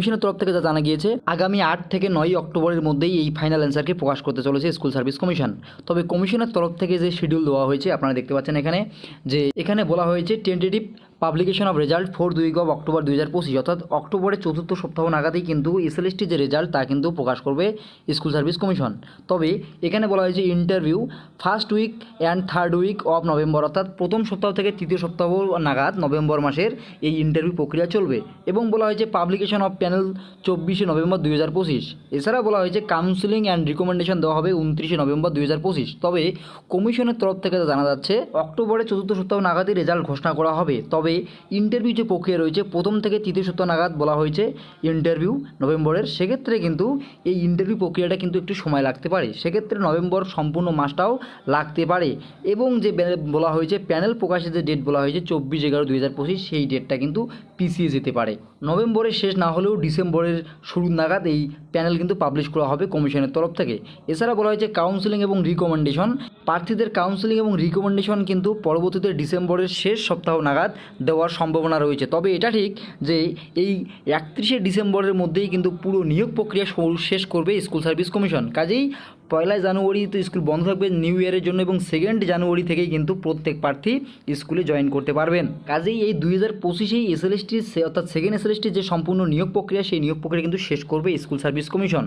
কমিশনের তরফ থেকে যা জানা গিয়েছে, আগামী আট থেকে নয় অক্টোবরের মধ্যেই এই ফাইনাল অ্যান্সারকে প্রকাশ করতে চলেছে স্কুল সার্ভিস কমিশন তবে কমিশনের তরফ থেকে যে শিডিউল দেওয়া হয়েছে, আপনারা দেখতে পাচ্ছেন এখানে যে এখানে বলা হয়েছে tentative publication of result four দুই অফ অক্টোবর দুই হাজার পঁচিশ, অর্থাৎ অক্টোবরের চতুর্থ সপ্তাহ নাগাদেই কিন্তু এসএলএসটি যে রেজাল্ট তা কিন্তু প্রকাশ করবে স্কুল সার্ভিস কমিশন তবে এখানে বলা হয়েছে interview first week and third week of November অর্থাৎ প্রথম সপ্তাহ থেকে তৃতীয় সপ্তাহ নাগাদ নভেম্বর মাসের এই ইন্টারভিউ প্রক্রিয়া চলবে। এবং বলা হয়েছে পাবলিকেশন অফ প্যানেল চব্বিশে নভেম্বর দুই হাজার পঁচিশ। এছাড়া বলা হয়েছে কাউন্সিলিং অ্যান্ড রিকমেন্ডেশন দেওয়া হবে উনত্রিশে নভেম্বর দুই হাজার পঁচিশ। তবে কমিশনের তরফ থেকে জানা যাচ্ছে, অক্টোবরের চতুর্থ সপ্তাহ নাগাদই রেজাল্ট ঘোষণা করা হবে। তবে ইন্টারভিউ যে প্রক্রিয়া রয়েছে, প্রথম থেকে তৃতীয় সপ্তাহ নাগাদ বলা হয়েছে ইন্টারভিউ নভেম্বরের। সেক্ষেত্রে কিন্তু এই ইন্টারভিউ প্রক্রিয়াটা কিন্তু একটু সময় লাগতে পারে। সেক্ষেত্রে নভেম্বর সম্পূর্ণ মাসটাও লাগতে পারে এবং যে বলা হয়েছে প্যানেল প্রকাশের যে ডেট বলা হয়েছে, চব্বিশ এগারো দুই হাজার পঁচিশ, সেই ডেটটা কিন্তু পিছিয়ে যেতে পারে। নভেম্বরের শেষ না হলেও ডিসেম্বরের শুরু নাগাদ এই প্যানেল কিন্তু পাবলিশ করা হবে কমিশনের তরফ থেকে। এছাড়া বলা হয়েছে কাউন্সিলিং এবং রিকমেন্ডেশন প্রার্থীদের কাউন্সিলিং এবং রিকমেন্ডেশন কিন্তু পরবর্তীতে ডিসেম্বরের শেষ সপ্তাহ নাগাদ দেওয়ার সম্ভাবনা রয়েছে। তবে এটা ঠিক যে এই একত্রিশে ডিসেম্বরের মধ্যেই কিন্তু পুরো নিয়োগ প্রক্রিয়া শেষ করবে স্কুল সার্ভিস কমিশন। কাজেই পয়লা জানুয়ারি তো স্কুল বন্ধ থাকবে নিউ ইয়ারের জন্য এবং সেকেন্ড জানুয়ারি থেকেই কিন্তু প্রত্যেক প্রার্থী স্কুলে জয়েন করতে পারবেন। কাজেই এই দুই হাজার পঁচিশেই এসএলএসটি অর্থাৎ সেকেন্ড এসএলএসটির যে সম্পূর্ণ নিয়োগ প্রক্রিয়া, সেই নিয়োগ প্রক্রিয়া কিন্তু শেষ করবে স্কুল সার্ভিস কমিশন।